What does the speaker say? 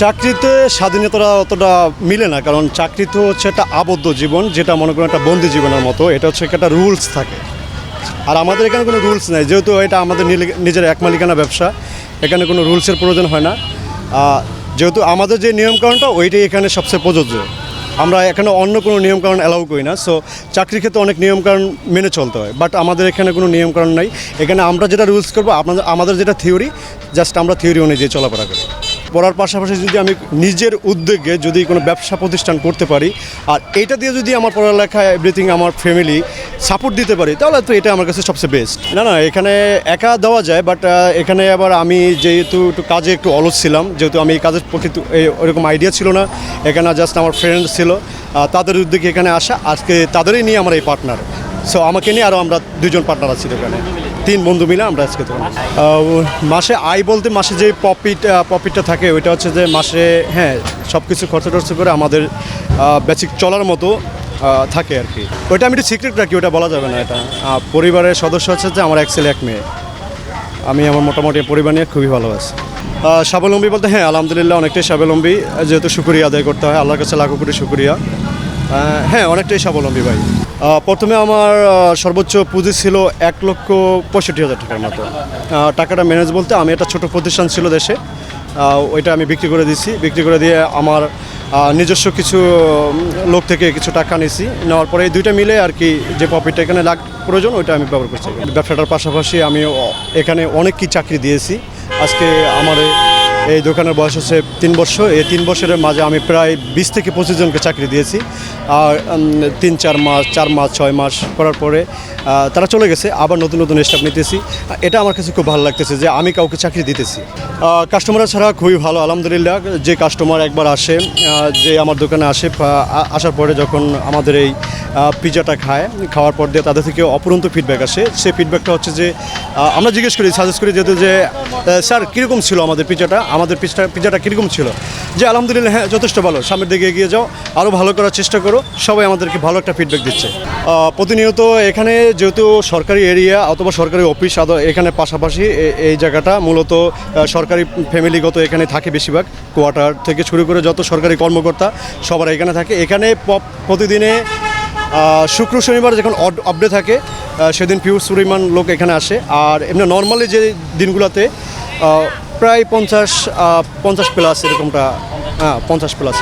চাকরিতে স্বাধীনতা অতটা মিলে না, কারণ চাকরি তো হচ্ছে একটা আবদ্ধ জীবন, যেটা মনে করেন একটা বন্দি জীবনের মতো, এটা হচ্ছে একটা রুলস থাকে। আর আমাদের এখানে কোনো রুলস নেই, যেহেতু এটা আমাদের নিজের এক মালিকানা ব্যবসা, এখানে কোনো রুলসের প্রয়োজন হয় না। যেহেতু আমাদের যে নিয়মকানুনটা, ওইটাই এখানে সবচেয়ে প্রযোজ্য। আমরা এখানে অন্য কোনো নিয়মকানুন অ্যালাউ করি না সো চাকরির ক্ষেত্রে অনেক নিয়মকানুন মেনে চলতে হয় বাট আমাদের এখানে কোনো নিয়মকানুন নাই। এখানে আমরা যেটা রুলস করব, আপনাদের, আমাদের যেটা থিওরি জাস্ট আমরা থিওরি অনুযায়ী চলাফেরা করি। পড়ার পাশাপাশি যদি আমি নিজের উদ্যোগে যদি কোনো ব্যবসা প্রতিষ্ঠান করতে পারি, আর এটা দিয়ে যদি আমার পড়ালেখা এভরিথিং আমার ফ্যামিলি সাপোর্ট দিতে পারি, তাহলে তো এটা আমার কাছে সবচেয়ে বেস্ট না না, এখানে একা দেওয়া যায় বাট এখানে আবার আমি যেহেতু একটু কাজে একটু অলস ছিলাম, যেহেতু আমি এই কাজের প্রকৃত এই- ওরকম আইডিয়া ছিল না, এখানে জাস্ট আমার ফ্রেন্ড ছিল তাদের উদ্যোগে এখানে আসা, আজকে তাদেরই নিয়ে আমার এই পার্টনার সো আমাকে নিয়ে আরও আমরা দুজন পার্টনার আছি দোকানে তিন বন্ধু মিলে আমরা আজকে দোকানে মাসে আয় বলতে মাসে যে প্রফিট প্রফিটটা থাকে, ওইটা হচ্ছে যে মাসে হ্যাঁ সব কিছু খরচ টর্চ করে আমাদের বেসিক চলার মতো থাকে আর কি। ওইটা আমি একটু সিক্রেট রাখি ওটা বলা যাবে না এটা। পরিবারের সদস্য হচ্ছে যে আমার এক ছেলে এক মেয়ে। আমি আমার মোটামুটি পরিবার নিয়ে খুবই ভালো আছি। স্বাবলম্বী বলতে হ্যাঁ আলহামদুলিল্লাহ অনেকটাই স্বাবলম্বী, যেহেতু শুক্রিয়া আদায় করতে হয়, আল্লাহর কাছে লাখো কোটি শুক্রিয়া। হ্যাঁ অনেকটাই স্বাবলম্বী ভাই। প্রথমে আমার সর্বোচ্চ পুঁজি ছিল এক লক্ষ পঁয়ষট্টি হাজার টাকার মতো। টাকাটা ম্যানেজ বলতে আমি একটা ছোট প্রতিষ্ঠান ছিল দেশে। ওইটা আমি বিক্রি করে দিছি বিক্রি করে দিয়ে আমার নিজস্ব কিছু লোক থেকে কিছু টাকা নিয়েছি। নেওয়ার পরে এই দুইটা মিলে আর কি যে প্রফিটটা এখানে লাগ, প্রয়োজন, ওইটা আমি ব্যবহার করছি। ব্যবসাটার পাশাপাশি আমি এখানে অনেক কি চাকরি দিয়েছি। আজকে আমার এই- দোকানের বয়স হচ্ছে তিন বছর। এই তিন বছরের মাঝে আমি প্রায় বিশ থেকে পঁচিশ জনকে চাকরি দিয়েছি। আর তিন, চার মাস চার মাস, ছয় মাস করার পরে তারা চলে গেছে, আবার নতুন নতুন স্টাফ নিতেছি। এটা আমার কাছে খুব ভালো লাগতেছে যে আমি কাউকে চাকরি দিতেছি। কাস্টমার ছাড়া খুবই ভালো, আলহামদুলিল্লাহ। যে কাস্টমার একবার আসে যে আমার দোকানে আসে আসার পরে যখন আমাদের এই পিজাটা খায়, খাওয়ার পর দিয়ে তাদের থেকে অপরন্ত ফিডব্যাক আসে। সেই ফিডব্যাকটা হচ্ছে যে আমরা জিজ্ঞেস করি সাজেস্ট করি যেহেতু যে স্যার, কীরকম ছিল আমাদের পিজাটা আমাদের পিজটা পিজাটা কীরকম ছিল? যে আলহামদুলিল্লাহ হ্যাঁ যথেষ্ট ভালো। সামনের দিকে এগিয়ে যাও আরও ভালো করার চেষ্টা করো। সবাই আমাদেরকে ভালো একটা ফিডব্যাক দিচ্ছে। প্রতিনিয়ত এখানে যেহেতু সরকারি এরিয়া অথবা সরকারি অফিস এখানে পাশাপাশি এই জায়গাটা মূলত সরকারি ফ্যামিলিগত এখানে থাকে বেশিরভাগ। কোয়ার্টার থেকে শুরু করে যত সরকারি কর্মকর্তা, সবার এখানে থাকে। এখানে প্রতিদিনে শুক্র, শনিবার যখন আপডে থাকে সেদিন পিউর পরিমাণ লোক এখানে আসে। আর এমনি নর্মালি যে দিনগুলোতে প্রায় পঞ্চাশ পঞ্চাশ প্লাস এরকমটা হ্যাঁ পঞ্চাশ প্লাস